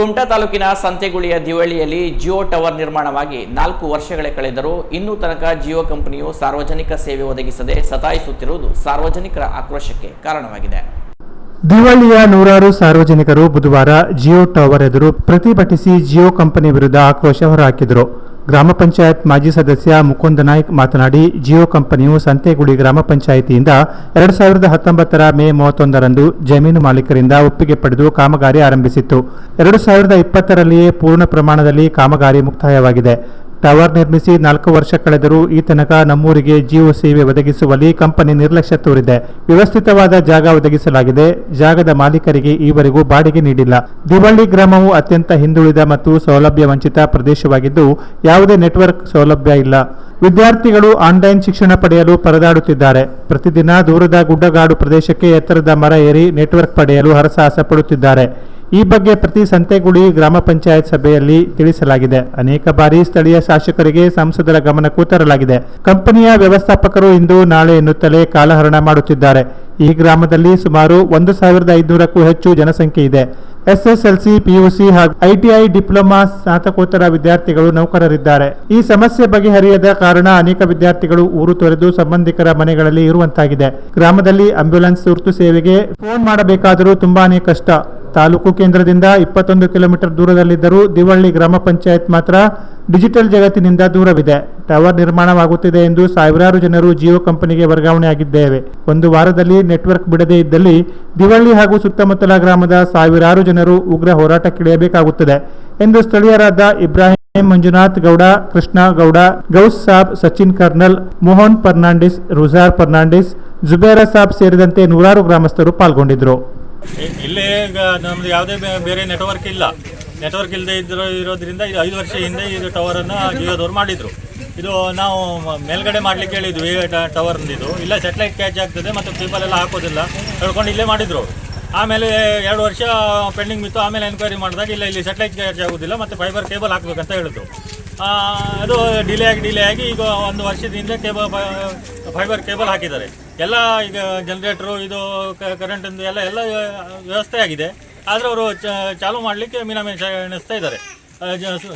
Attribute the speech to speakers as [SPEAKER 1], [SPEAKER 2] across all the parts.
[SPEAKER 1] ಕುಮಟಾ ತಾಲೂಕಿನ ಸಂತೆಗುಳಿಯ ದಿವಳಿಯಲ್ಲಿ ಜಿಯೋ ಟವರ್ ನಿರ್ಮಾಣವಾಗಿ ನಾಲ್ಕು ವರ್ಷಗಳೇ ಕಳೆದರೂ ಇನ್ನೂ ತನಕ ಜಿಯೋ ಕಂಪನಿಯು ಸಾರ್ವಜನಿಕ ಸೇವೆ ಒದಗಿಸದೆ ಸತಾಯಿಸುತ್ತಿರುವುದು ಸಾರ್ವಜನಿಕರ ಆಕ್ರೋಶಕ್ಕೆ ಕಾರಣವಾಗಿದೆ.
[SPEAKER 2] ದಿವಳಿಯ ನೂರಾರು ಸಾರ್ವಜನಿಕರು ಬುಧವಾರ ಜಿಯೋ ಟವರ್ ಎದುರು ಪ್ರತಿಭಟಿಸಿ ಜಿಯೋ ಕಂಪನಿ ವಿರುದ್ಧ ಆಕ್ರೋಶ ಹೊರಹಾಕಿದರು. ಗ್ರಾಮ ಪಂಚಾಯತ್ ಮಾಜಿ ಸದಸ್ಯ ಮುಕುಂದ ನಾಯ್ಕ್ ಮಾತನಾಡಿ, ಜಿಯೋ ಕಂಪನಿಯು ಸಂತೆಗುಡಿ ಗ್ರಾಮ ಪಂಚಾಯಿತಿಯಿಂದ ಎರಡು ಸಾವಿರದ ಹತ್ತೊಂಬತ್ತರ ಮೇ ಮೂವತ್ತೊಂದರಂದು ಜಮೀನು ಮಾಲೀಕರಿಂದ ಒಪ್ಪಿಗೆ ಪಡೆದು ಕಾಮಗಾರಿ ಆರಂಭಿಸಿತ್ತು. ಎರಡು ಸಾವಿರದ ಇಪ್ಪತ್ತರಲ್ಲಿಯೇ ಪೂರ್ಣ ಪ್ರಮಾಣದಲ್ಲಿ ಕಾಮಗಾರಿ ಮುಕ್ತಾಯವಾಗಿದೆ. ಟವರ್ ನಿರ್ಮಿಸಿ ನಾಲ್ಕು ವರ್ಷ ಕಳೆದರೂ ಈ ತನಕ ನಮ್ಮೂರಿಗೆ ಜಿಯೋ ಸೇವೆ ಒದಗಿಸುವಲ್ಲಿ ಕಂಪನಿ ನಿರ್ಲಕ್ಷ್ಯ ತೋರಿದೆ. ವ್ಯವಸ್ಥಿತವಾದ ಜಾಗ ಒದಗಿಸಲಾಗಿದೆ. ಜಾಗದ ಮಾಲೀಕರಿಗೆ ಈವರೆಗೂ ಬಾಡಿಗೆ ನೀಡಿಲ್ಲ. ದಿವಳ್ಳಿ ಗ್ರಾಮವು ಅತ್ಯಂತ ಹಿಂದುಳಿದ ಮತ್ತು ಸೌಲಭ್ಯ ವಂಚಿತ ಪ್ರದೇಶವಾಗಿದ್ದು, ಯಾವುದೇ ನೆಟ್ವರ್ಕ್ ಸೌಲಭ್ಯ ಇಲ್ಲ. ವಿದ್ಯಾರ್ಥಿಗಳು ಆನ್ಲೈನ್ ಶಿಕ್ಷಣ ಪಡೆಯಲು ಪರದಾಡುತ್ತಿದ್ದಾರೆ. ಪ್ರತಿದಿನ ದೂರದ ಗುಡ್ಡಗಾಡು ಪ್ರದೇಶಕ್ಕೆ ಎತ್ತರದ ಮರ ಏರಿ ನೆಟ್ವರ್ಕ್ ಪಡೆಯಲು ಹರಸಾಹಸ ಪಡುತ್ತಿದ್ದಾರೆ ಈ ಬಗ್ಗೆ ಪ್ರತಿ ಸಂತೆಗುಡಿ ಗ್ರಾಮ ಪಂಚಾಯತ್ ಸಭೆಯಲ್ಲಿ ತಿಳಿಸಲಾಗಿದೆ. ಅನೇಕ ಬಾರಿ ಸ್ಥಳೀಯ ಶಾಸಕರಿಗೆ ಸಂಸದರ ಗಮನಕ್ಕೂ ತರಲಾಗಿದೆ ಕಂಪನಿಯ ವ್ಯವಸ್ಥಾಪಕರು ಇಂದು ನಾಳೆ ಎನ್ನುತ್ತಲೇ ಕಾಲಹರಣ ಮಾಡುತ್ತಿದ್ದಾರೆ. ಈ ಗ್ರಾಮದಲ್ಲಿ ಸುಮಾರು ಒಂದು ಸಾವಿರದ ಐದುನೂರಕ್ಕೂ ಹೆಚ್ಚು ಜನಸಂಖ್ಯೆ ಇದೆ. ಎಸ್ಎಸ್ಎಲ್ಸಿ ಪಿಯುಸಿ ಹಾಗೂ ಐಟಿಐ ಡಿಪ್ಲೊಮಾ ಸ್ನಾತಕೋತ್ತರ ವಿದ್ಯಾರ್ಥಿಗಳು ನೌಕರರಿದ್ದಾರೆ. ಈ ಸಮಸ್ಯೆ ಬಗೆಹರಿಯದ ಕಾರಣ ಅನೇಕ ವಿದ್ಯಾರ್ಥಿಗಳು ಊರು ತೊರೆದು ಸಂಬಂಧಿಕರ ಮನೆಗಳಲ್ಲಿ ಇರುವಂತಾಗಿದೆ. ಗ್ರಾಮದಲ್ಲಿ ಆಂಬ್ಯುಲೆನ್ಸ್ ತುರ್ತು ಸೇವೆಗೆ ಫೋನ್ ಮಾಡಬೇಕಾದರೂ ತುಂಬಾನೇ ಕಷ್ಟ. ತಾಲೂಕು ಕೇಂದ್ರದಿಂದ ಇಪ್ಪತ್ತೊಂದು ಕಿಲೋಮೀಟರ್ ದೂರದಲ್ಲಿದ್ದರೂ ದಿವಳ್ಳಿ ಗ್ರಾಮ ಪಂಚಾಯತ್ ಮಾತ್ರ ಡಿಜಿಟಲ್ ಜಗತ್ತಿನಿಂದ ದೂರವಿದೆ. ಟವರ್ ನಿರ್ಮಾಣವಾಗುತ್ತಿದೆ ಎಂದು ಸಾವಿರಾರು ಜನರು ಜಿಯೋ ಕಂಪನಿಗೆ ವರ್ಗಾವಣೆಯಾಗಿದ್ದೇವೆ. ಒಂದು ವಾರದಲ್ಲಿ ನೆಟ್ವರ್ಕ್ ಬಿಡದೇ ಇದ್ದಲ್ಲಿ ದಿವಳ್ಳಿ ಹಾಗೂ ಸುತ್ತಮುತ್ತಲ ಗ್ರಾಮದ ಸಾವಿರಾರು ಜನರು ಉಗ್ರ ಹೋರಾಟಕ್ಕಿಳಿಯಬೇಕಾಗುತ್ತದೆ ಎಂದು ಸ್ಥಳೀಯರಾದ ಇಬ್ರಾಹಿಂ ಮಂಜುನಾಥ್ ಗೌಡ, ಕೃಷ್ಣ ಗೌಡ, ಗೌಸ್ ಸಾಬ್, ಸಚಿನ್ ಕರ್ನಲ್, ಮೋಹನ್ ಫರ್ನಾಂಡಿಸ್, ರುಜಾರ್ ಫರ್ನಾಂಡಿಸ್, ಜುಬೇರ ಸಾಬ್ ಸೇರಿದಂತೆ ನೂರಾರು ಗ್ರಾಮಸ್ಥರು ಪಾಲ್ಗೊಂಡಿದ್ದರು.
[SPEAKER 3] ಇಲ್ಲಿ ನಮ್ದು ಯಾವುದೇ ಬೇರೆ ನೆಟ್ವರ್ಕ್ ಇಲ್ಲ. ನೆಟ್ವರ್ಕ್ ಇಲ್ಲದೆ ಇದ್ರೋ, ಇರೋದ್ರಿಂದ ಇದು ಐದು ವರ್ಷ ಹಿಂದೆ ಇದು ಟವರನ್ನು ಜಿಯೋದವ್ರು ಮಾಡಿದರು. ಇದು ನಾವು ಮೇಲ್ಗಡೆ ಮಾಡ್ಲಿಕ್ಕೆ ಹೇಳಿದ್ವಿ ಟವರ್ ಇದು. ಇಲ್ಲ ಸೆಟ್ಲೈಟ್ ಕ್ಯಾಚ್ ಆಗ್ತದೆ ಮತ್ತು ಪೀಪಲ್ ಎಲ್ಲ ಹಾಕೋದಿಲ್ಲ. ಹೇಳ್ಕೊಂಡು ಇಲ್ಲೇ ಮಾಡಿದ್ರು. ಆಮೇಲೆ ಎರಡು ವರ್ಷ ಪೆಂಡಿಂಗ್ ಬಿತ್ತು. ಆಮೇಲೆ ಎನ್ಕ್ವೈರಿ ಮಾಡಿದಾಗ, ಇಲ್ಲ, ಇಲ್ಲಿ ಸೆಟ್ಲೈಟ್ ಕ್ಯಾಚ್ ಆಗೋದಿಲ್ಲ ಮತ್ತು ಫೈಬರ್ ಕೇಬಲ್ ಹಾಕ್ಬೇಕಂತ ಹೇಳಿದ್ರು. ಅದು ಡಿಲೇ ಆಗಿ ಡಿಲೇ ಆಗಿ ಈಗ ಒಂದು ವರ್ಷದಿಂದ ಕೇಬಲ್ ಫೈಬರ್ ಕೇಬಲ್ ಹಾಕಿದ್ದಾರೆ. ಎಲ್ಲ ಈಗ ಜನರೇಟ್ರು ಇದು ಕರೆಂಟಿಂದು ಎಲ್ಲ ಎಲ್ಲ ವ್ಯವಸ್ಥೆ ಆಗಿದೆ. ಆದರೆ ಅವರು ಚಾಲೂ ಮಾಡಲಿಕ್ಕೆ ಮೀನಾಮೇಷ ಎಣಿಸ್ತಾ ಇದ್ದಾರೆ.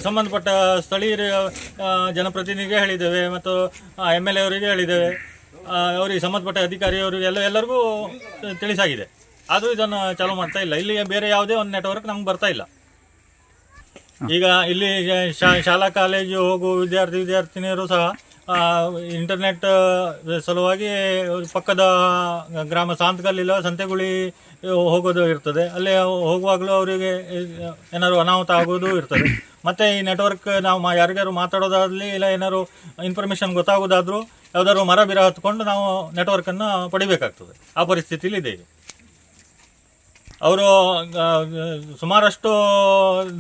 [SPEAKER 3] ಸಂಬಂಧಪಟ್ಟ ಸ್ಥಳೀಯ ಜನಪ್ರತಿನಿಧಿಗೆ ಹೇಳಿದ್ದೇವೆ ಮತ್ತು ಎಂ ಎಲ್ ಎ ಅವರಿಗೆ ಹೇಳಿದ್ದೇವೆ. ಅವರಿಗೆ ಸಂಬಂಧಪಟ್ಟ ಅಧಿಕಾರಿಯವರಿಗೆ ಎಲ್ಲ, ಎಲ್ಲರಿಗೂ ತಿಳಿಸಾಗಿದೆ. ಆದರೂ ಇದನ್ನು ಚಾಲೂ ಮಾಡ್ತಾ ಇಲ್ಲ. ಇಲ್ಲಿ ಬೇರೆ ಯಾವುದೇ ಒಂದು ನೆಟ್ವರ್ಕ್ ನಮ್ಗೆ ಬರ್ತಾ ಇಲ್ಲ. ಈಗ ಇಲ್ಲಿ ಶಾಲಾ, ಕಾಲೇಜು ಹೋಗುವ ವಿದ್ಯಾರ್ಥಿ, ವಿದ್ಯಾರ್ಥಿನಿಯರು ಸಹ ಇಂಟರ್ನೆಟ್ ಸಲುವಾಗಿ ಪಕ್ಕದ ಗ್ರಾಮ ಸಾಂತಕಲ್ಲಿಲ್ಲ ಸಂತೆಗುಳಿ ಹೋಗೋದು ಇರ್ತದೆ. ಅಲ್ಲಿ ಹೋಗುವಾಗಲೂ ಅವರಿಗೆ ಏನಾದ್ರು ಅನಾಹುತ ಆಗೋದು ಇರ್ತದೆ. ಮತ್ತು ಈ ನೆಟ್ವರ್ಕ್ ನಾವು ಯಾರಿಗಾರು ಮಾತಾಡೋದಾಗಲಿ ಇಲ್ಲ ಏನಾದ್ರು ಇನ್ಫಾರ್ಮೇಷನ್ ಗೊತ್ತಾಗೋದಾದರೂ ಯಾವುದಾದ್ರು ಮರ ಬಿರ ಹತ್ಕೊಂಡು ನಾವು ನೆಟ್ವರ್ಕನ್ನು ಪಡಿಬೇಕಾಗ್ತದೆ. ಆ ಪರಿಸ್ಥಿತಿಲಿ ಇದೆ ಅವರು ಸುಮಾರಷ್ಟು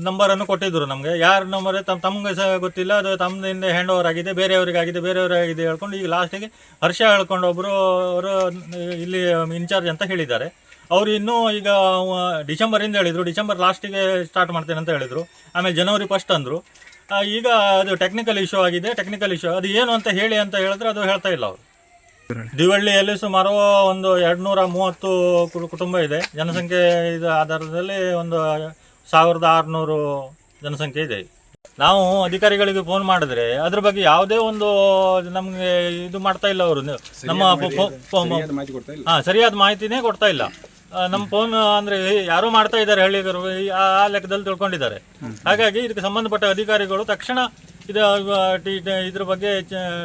[SPEAKER 3] ನಂಬರನ್ನು ಕೊಟ್ಟಿದ್ದರು ನಮಗೆ. ಯಾರ ನಂಬರ್ ತಮ್ಮ ತಮಗೆ ಸಹ ಗೊತ್ತಿಲ್ಲ. ಅದು ತಮ್ಮದಿಂದ ಹ್ಯಾಂಡ್ ಓವರ್ ಆಗಿದೆ, ಬೇರೆಯವರಿಗಾಗಿದೆ ಬೇರೆಯವರಿಗಾಗಿದೆ ಹೇಳ್ಕೊಂಡು ಈಗ ಲಾಸ್ಟಿಗೆ ಹರ್ಷ ಹೇಳ್ಕೊಂಡು ಒಬ್ಬರು ಅವರು ಇಲ್ಲಿ ಇನ್ಚಾರ್ಜ್ ಅಂತ ಹೇಳಿದ್ದಾರೆ. ಅವರು ಇನ್ನೂ ಈಗ ಡಿಸೆಂಬರಿಂದ ಹೇಳಿದರು. ಡಿಸೆಂಬರ್ ಲಾಸ್ಟಿಗೆ ಸ್ಟಾರ್ಟ್ ಮಾಡ್ತೇನೆ ಅಂತ ಹೇಳಿದರು. ಆಮೇಲೆ ಜನವರಿ ಫಸ್ಟ್ ಅಂದರು. ಈಗ ಅದು ಟೆಕ್ನಿಕಲ್ ಇಶ್ಯೂ ಆಗಿದೆ. ಟೆಕ್ನಿಕಲ್ ಇಶ್ಯೂ ಅದು ಏನು ಅಂತ ಹೇಳಿ ಅಂತ ಹೇಳಿದ್ರೆ ಅದು ಹೇಳ್ತಾ ಇಲ್ಲ ಅವರು. ದಿವಳ್ಳಿಯಲ್ಲಿ ಸುಮಾರು ಒಂದು ಎರಡ್ನೂರ ಮೂವತ್ತು ಕು- ಕುಟುಂಬ ಇದೆ. ಜನಸಂಖ್ಯೆ ಇದು ಆಧಾರದಲ್ಲಿ ಒಂದು ಸಾವಿರದ ಆರುನೂರು ಜನಸಂಖ್ಯೆ ಇದೆ. ನಾವು ಅಧಿಕಾರಿಗಳಿಗೆ ಫೋನ್ ಮಾಡಿದ್ರೆ ಅದ್ರ ಬಗ್ಗೆ ಯಾವುದೇ ಒಂದು ನಮಗೆ ಇದು ಮಾಡ್ತಾ ಇಲ್ಲ ಅವರು. ನಮ್ಮ ಫೋ- ಫೋ- ಹಾ ಸರಿಯಾದ ಮಾಹಿತಿನೇ ಕೊಡ್ತಾ ಇಲ್ಲ. ಆ, ನಮ್ಮ ಫೋನ್ ಅಂದ್ರೆ ಯಾರು ಮಾಡ್ತಾ ಇದ್ದಾರೆ ಹಳ್ಳಿಗರು ಈ- ಆ ಆ ಲೆಕ್ಕದಲ್ಲಿ ತಿಳ್ಕೊಂಡಿದ್ದಾರೆ. ಹಾಗಾಗಿ ಇದಕ್ಕೆ ಸಂಬಂಧಪಟ್ಟ ಅಧಿಕಾರಿಗಳು ತಕ್ಷಣ ಇದು ಇದ್ರ ಬಗ್ಗೆ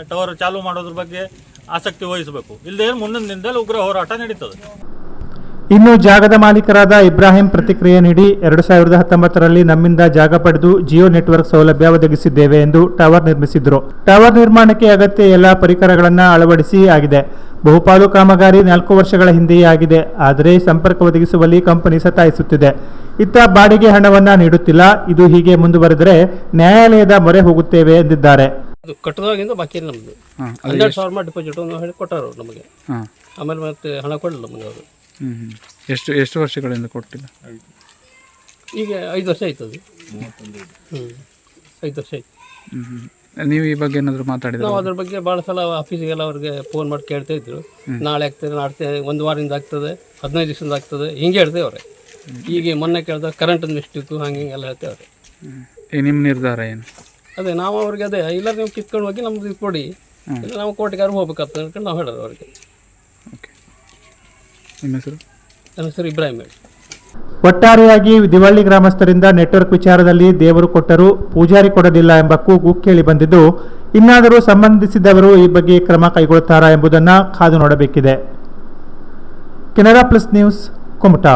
[SPEAKER 3] ಟವರ್ ಚಾಲು ಮಾಡೋದ್ರ ಬಗ್ಗೆ ಆಸಕ್ತಿ ವಹಿಸಬೇಕು. ಇಲ್ಲದೆ ಮುಂದಿನ ದಿನದಲ್ಲಿ ಉಗ್ರ ಹೋರಾಟ ನಡೀತದೆ.
[SPEAKER 2] ಇನ್ನು ಜಾಗದ ಮಾಲೀಕರಾದ ಇಬ್ರಾಹಿಂ ಪ್ರತಿಕ್ರಿಯೆ ನೀಡಿ ಎರಡು ಸಾವಿರದ ಹತ್ತೊಂಬತ್ತರಲ್ಲಿ ನಮ್ಮಿಂದ ಜಾಗ ಪಡೆದು ಜಿಯೋ ನೆಟ್ವರ್ಕ್ ಸೌಲಭ್ಯ ಒದಗಿಸಿದ್ದೇವೆ ಎಂದು ಟವರ್ ನಿರ್ಮಿಸಿದ್ರು. ಟವರ್ ನಿರ್ಮಾಣಕ್ಕೆ ಅಗತ್ಯ ಎಲ್ಲ ಪರಿಕರಗಳನ್ನು ಅಳವಡಿಸಿ ಆಗಿದೆ. ಬಹುಪಾಲು ಕಾಮಗಾರಿ ನಾಲ್ಕು ವರ್ಷಗಳ ಹಿಂದೆಯೇ ಆಗಿದೆ. ಆದರೆ ಸಂಪರ್ಕ ಒದಗಿಸುವಲ್ಲಿ ಕಂಪನಿ ಸತಾಯಿಸುತ್ತಿದೆ. ಇತ್ತ ಬಾಡಿಗೆ ಹಣವನ್ನ ನೀಡುತ್ತಿಲ್ಲ. ಇದು ಹೀಗೆ ಮುಂದುವರೆದರೆ ನ್ಯಾಯಾಲಯದ ಮೊರೆ ಹೋಗುತ್ತೇವೆ ಎಂದಿದ್ದಾರೆ.
[SPEAKER 4] ಅದು ಕಟ್ಟದಾಗಿಂದ ಬಾಕಿ ನಮ್ದು. ಹನ್ನೆರಡು ಸಾವಿರ ಡಿಪಾಸಿಟ್ ಹೇಳಿ ಕೊಟ್ಟಾರ ನಮಗೆ. ಆಮೇಲೆ ಮತ್ತೆ ಹಣ ಕೊಡಲಿಲ್ಲ ನಮಗೆ ಅವರು.
[SPEAKER 5] ಎಷ್ಟು ಎಷ್ಟು ವರ್ಷಗಳಿಂದ ಕೊಟ್ಟಿಲ್ಲ?
[SPEAKER 4] ಈಗ ಐದು ವರ್ಷ ಆಯ್ತು ಅದು ಹ್ಞೂ ಐದು ವರ್ಷ ಆಯ್ತು.
[SPEAKER 5] ನೀವು ಈ ಬಗ್ಗೆ ಏನಾದರೂ ಮಾತಾಡಿದ್ರೆ
[SPEAKER 4] ನಾವು ಅದ್ರ ಬಗ್ಗೆ ಭಾಳ ಸಲ ಆಫೀಸಿಗೆಲ್ಲ ಅವ್ರಿಗೆ ಫೋನ್ ಮಾಡಿ ಕೇಳ್ತಾ ಇದ್ರು. ನಾಳೆ ಆಗ್ತದೆ ನಾಡ್ತೆ ಒಂದು ವಾರದಿಂದ ಆಗ್ತದೆ ಹದಿನೈದು ದಿವಸದಿಂದ ಆಗ್ತದೆ ಹಿಂಗೆ ಹೇಳ್ತೇವೆ ಅವ್ರೆ. ಈಗ ಮೊನ್ನೆ ಕೇಳಿದ ಕರೆಂಟ್ ಮಿಸ್ಟೇಕು ಹಂಗೆ ಹಿಂಗೆಲ್ಲ ಹೇಳ್ತೇವ್ರಿ
[SPEAKER 5] ಈಗ ನಿಮ್ಮ ನಿರ್ಧಾರ ಏನು?
[SPEAKER 4] ಅದೇ ನಾವು ಅವ್ರಿಗೆ ಅದೇ ಇಲ್ಲ ನೀವು ಕಿತ್ಕೊಂಡು ಹೋಗಿ ನಮ್ದು ಇದು ಕೊಡಿ. ಇಲ್ಲ ನಾವು ಕೋರ್ಟಿಗಾರು ಹೋಗ್ಬೇಕಂತ ನಾವ್ ನಾವು ಹೇಳೋದು ಅವ್ರಿಗೆ.
[SPEAKER 5] ನಿಮ್ಮ ಹೆಸರು?
[SPEAKER 4] ನನ್ನ ಹೆಸರು ಇಬ್ರಾಹಿಂ ಹೇಳಿ.
[SPEAKER 2] ಒಟ್ಟಾರೆಯಾಗಿ ದಿವಳ್ಳಿ ಗ್ರಾಮಸ್ಥರಿಂದ ನೆಟ್ವರ್ಕ್ ವಿಚಾರದಲ್ಲಿ ದೇವರು ಕೊಟ್ಟರು ಪೂಜಾರಿ ಕೊಡಲಿಲ್ಲ ಎಂಬ ಕೂಗು ಕೇಳಿ ಬಂದಿದ್ದು ಇನ್ನಾದರೂ ಸಂಬಂಧಿಸಿದವರು ಈ ಬಗ್ಗೆ ಕ್ರಮ ಕೈಗೊಳ್ಳುತ್ತಾರಾ ಎಂಬುದನ್ನು ಕಾದು ನೋಡಬೇಕಿದೆ. Canara plus news Kumta.